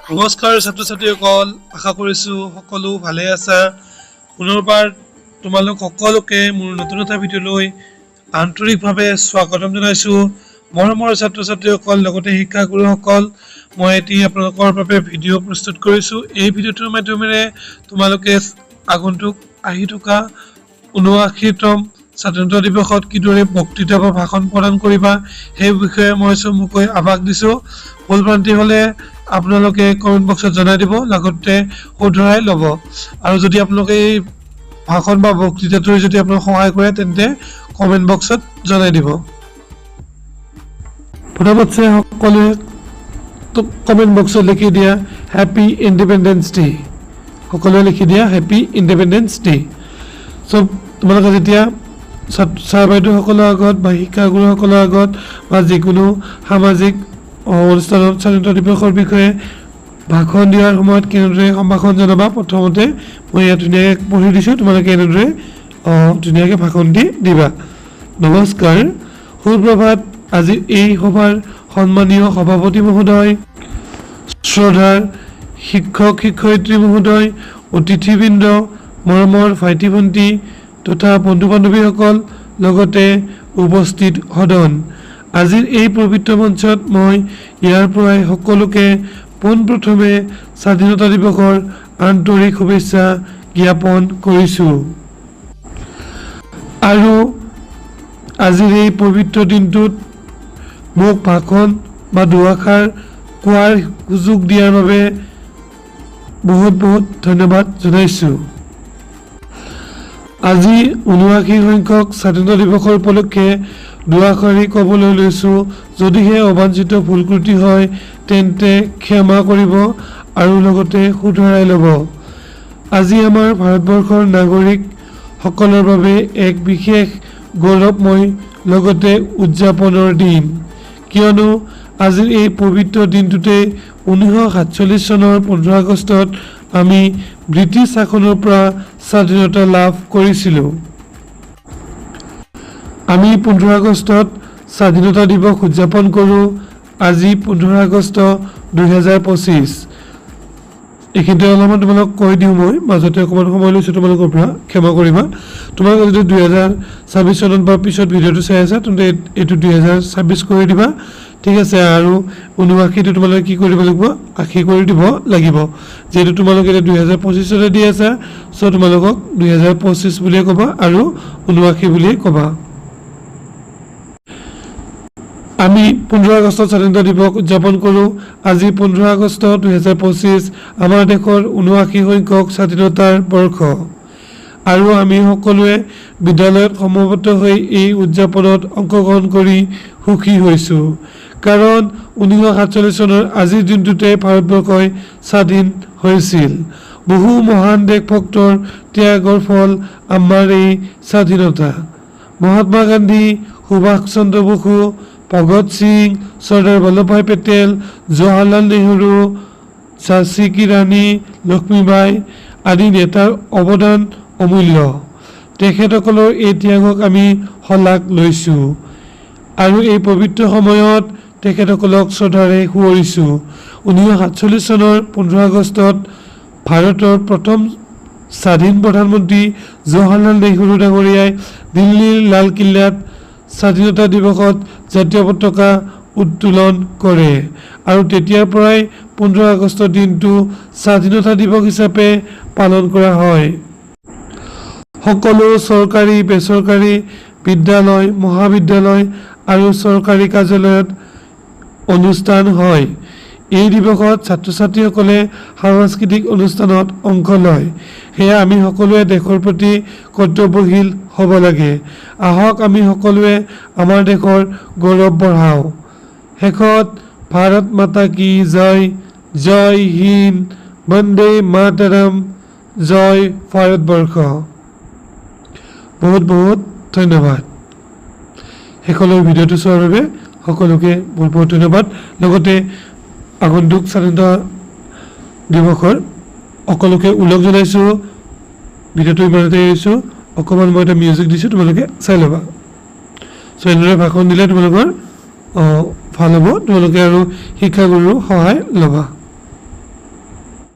নমস্কাৰ ছাত্ৰ ছাত্ৰীসকল আশা কৰিছোঁ সকলো ভালে আছা। পুনৰবাৰ তোমালোক সকলোকে মোৰ নতুন এটা ভিডিঅ'লৈ আন্তৰিকভাৱে স্বাগতম জনাইছোঁ। মৰমৰ ছাত্ৰ ছাত্ৰীসকল লগতে শিক্ষাগুৰুসকল মই এটি আপোনালোকৰ বাবে ভিডিঅ' প্ৰস্তুত কৰিছোঁ। এই ভিডিঅ'টোৰ মাধ্যমেৰে তোমালোকে আগন্তুক আহি থকা ঊনআশীতম স্বাধীনতা দিৱসত কিদৰে বক্তৃতা বা ভাষণ প্ৰদান কৰিবা সেই বিষয়ে মই চমুকৈ আভাস দিছোঁ। ভুল ভ্ৰান্তি হ'লে আপোনালোকে কমেণ্ট বক্সত জনাই দিব লগতে শুধৰাই ল'ব। আৰু যদি আপোনালোকে এই ভাষণ বা বক্তৃতাটোৱে যদি আপোনাক সহায় কৰে তেন্তে কমেণ্ট বক্সত জনাই দিব। প্ৰথমতে সকলোৱে কমেণ্ট বক্সত লিখি দিয়া হেপী ইণ্ডিপেণ্ডেন্স ডে সকলোৱে লিখি দিয়া হেপী ইণ্ডিপেণ্ডেন্স ডে চব তোমালোকে যেতিয়া ছাত- ছাৰ বাইদেউসকলৰ আগত বা শিক্ষাগুৰুসকলৰ আগত বা যিকোনো সামাজিক অনুষ্ঠানত স্বাধীনতা দিৱসৰ বিষয়ে ভাষণ দিয়াৰ সময়ত কেনেদৰে সম্ভাষণ জনাবা? প্ৰথমতে মই ইয়াত ধুনীয়াকৈ পঢ়ি দিছোঁ। তোমালোকে এনেদৰে ধুনীয়াকৈ ভাষণ দি দিবা। নমস্কাৰ। সুপ্ৰভাত। আজি এই সভাৰ সন্মানীয় সভাপতি মহোদয় শ্ৰদ্ধাৰ শিক্ষক শিক্ষয়িত্ৰী মহোদয় অতিথিবৃন্দ মৰমৰ ভাইটি ভণ্টি তথা বন্ধু বান্ধৱীসকল লগতে উপস্থিত সদন। আজিৰ এই পবিত্ৰ মঞ্চত মই ইয়াৰ পৰাই সকলোকে পোনপ্ৰথমে স্বাধীনতা দিৱসৰ আন্তৰিক শুভেচ্ছা জ্ঞাপন কৰিছোঁ। আৰু আজিৰ এই পবিত্ৰ দিনটোত মোক ভাষণ বা দুআষাৰ কোৱাৰ সুযোগ দিয়াৰ বাবে বহুত বহুত ধন্যবাদ জনাইছোঁ। আজি ঊনআশী সংখ্যক স্বাধীনতা দিৱসৰ উপলক্ষে দুআষাৰি ক'বলৈ লৈছোঁ। যদিহে অবাঞ্ছিত ভুল ত্ৰুটি হয় তেন্তে ক্ষমা কৰিব আৰু লগতে শুধৰাই ল'ব। আজি আমাৰ ভাৰতবৰ্ষৰ নাগৰিকসকলৰ বাবে এক বিশেষ গৌৰৱময় লগতে উদযাপনৰ দিন। কিয়নো আজিৰ এই পবিত্ৰ দিনটোতে ঊনৈছশ সাতচল্লিছ চনৰ পোন্ধৰ আগষ্টত আমি ব্ৰিটিছ শাসনৰ পৰা স্বাধীনতা লাভ কৰিছিলোঁ। আমি পোন্ধৰ আগষ্টত স্বাধীনতা দিৱস উদযাপন কৰোঁ। আজি পোন্ধৰ আগষ্ট দুহেজাৰ পঁচিছ। এইখিনিতে অলপমান তোমালোক কৈ দিওঁ মই। মাজতে অকণমান সময় লৈছোঁ তোমালোকৰ পৰা। ক্ষমা কৰিবা। তোমালোকে যদি দুহেজাৰ ছাব্বিছ চনত বা পিছত ভিডিঅ'টো চাই আছা, তেন্তে এই- এইটো দুহেজাৰ ছাব্বিছ কৰি দিবা। ঠিক আছে আৰু ঊনআশীটো তোমালোকে কি কৰিব লাগিব? আশী কৰি দিব লাগিব। যিহেতু তোমালোকে এতিয়া দুহেজাৰ পঁচিছতে দি আছা চ' তোমালোকক দুহেজাৰ পঁচিছ বুলিয়ে ক'বা আৰু ঊনআশী বুলিয়ে ক'বা। আমি পোন্ধৰ আগষ্টত স্বাধীনতা দিৱস উদযাপন কৰোঁ। আজি পোন্ধৰ আগষ্ট দুহেজাৰ পঁচিছ আমাৰ দেশৰ ঊনআশী সংখ্যক স্বাধীনতাৰ বৰ্ষ। আৰু আমি সকলোৱে বিদ্যালয়ত সমবেত হৈ এই উদযাপনত অংশগ্ৰহণ কৰি সুখী হৈছোঁ। কাৰণ ঊনৈছশ সাতচল্লিছ চনৰ আজিৰ দিনটোতে ভাৰতবৰ্ষই স্বাধীন হৈছিল। বহু মহান দেশভক্তৰ ত্যাগৰ ফল আমাৰ এই স্বাধীনতা। মহাত্মা গান্ধী, সুভাষ চন্দ্ৰ বসু ভগত সিং, চৰ্দাৰ বল্লভভাই পেটেল, জৱাহৰলাল নেহৰু ঝাঁচী কী ৰাণী লক্ষ্মীবাই আদি নেতাৰ অৱদান অমূল্য। তেখেতসকলৰ এই ত্যাগক আমি শলাগ লৈছোঁ। আৰু এই পবিত্ৰ সময়ত তেখেতসকলক শ্ৰদ্ধাৰে সোঁৱৰিছোঁ ঊনৈছশ সাতচল্লিছ চনৰ পোন্ধৰ আগষ্টত ভাৰতৰ প্ৰথম স্বাধীন প্ৰধানমন্ত্ৰী জৱাহৰলাল নেহৰু ডাঙৰীয়াই দিল্লীৰ লালকিল্লাত স্বাধীনতা দিৱসত জাতীয় পতাকা উত্তোলন কৰে আৰু তেতিয়াৰ পৰাই পোন্ধৰ আগষ্টৰ দিনটো স্বাধীনতা দিৱস হিচাপে পালন কৰা হয়। সকলো চৰকাৰী বেচৰকাৰী বিদ্যালয় মহাবিদ্যালয় আৰু চৰকাৰী কাৰ্যালয়ত অনুষ্ঠান হয়। এই দিৱসত ছাত্ৰ ছাত্ৰীসকলে সাংস্কৃতিক অনুষ্ঠানত অংশ লয়। সেয়া আমি সকলোৱে দেশৰ প্ৰতি কৰ্তব্যশীল হ'ব লাগে। আহক আমি সকলোৱে আমাৰ দেশৰ গৌৰৱ বঢ়াওঁ। শেষত ভাৰত মাতা কি জয় জয় হিন্দ বন্দে মাতৰম জয় ভাৰতবৰ্ষ। বহুত বহুত ধন্যবাদ। শেষলৈ ভিডিঅ'টো চোৱাৰ বাবে সকলোকে বহুত বহুত ধন্যবাদ। লগতে আগন্তুক স্বাধীনতা দিৱসৰ সকলোকে ওলগ জনাইছোঁ। ভিডিঅ'টো ইমানতে এৰিছোঁ অকণমান মই এটা মিউজিক দিছোঁ, তোমালোকে চাই ল'বা। চ' এনেদৰে ভাষণ দিলে তোমালোকৰ ভালো হ'ব। তোমালোকে আৰু শিক্ষাগুৰুৰ সহায় ল'বা।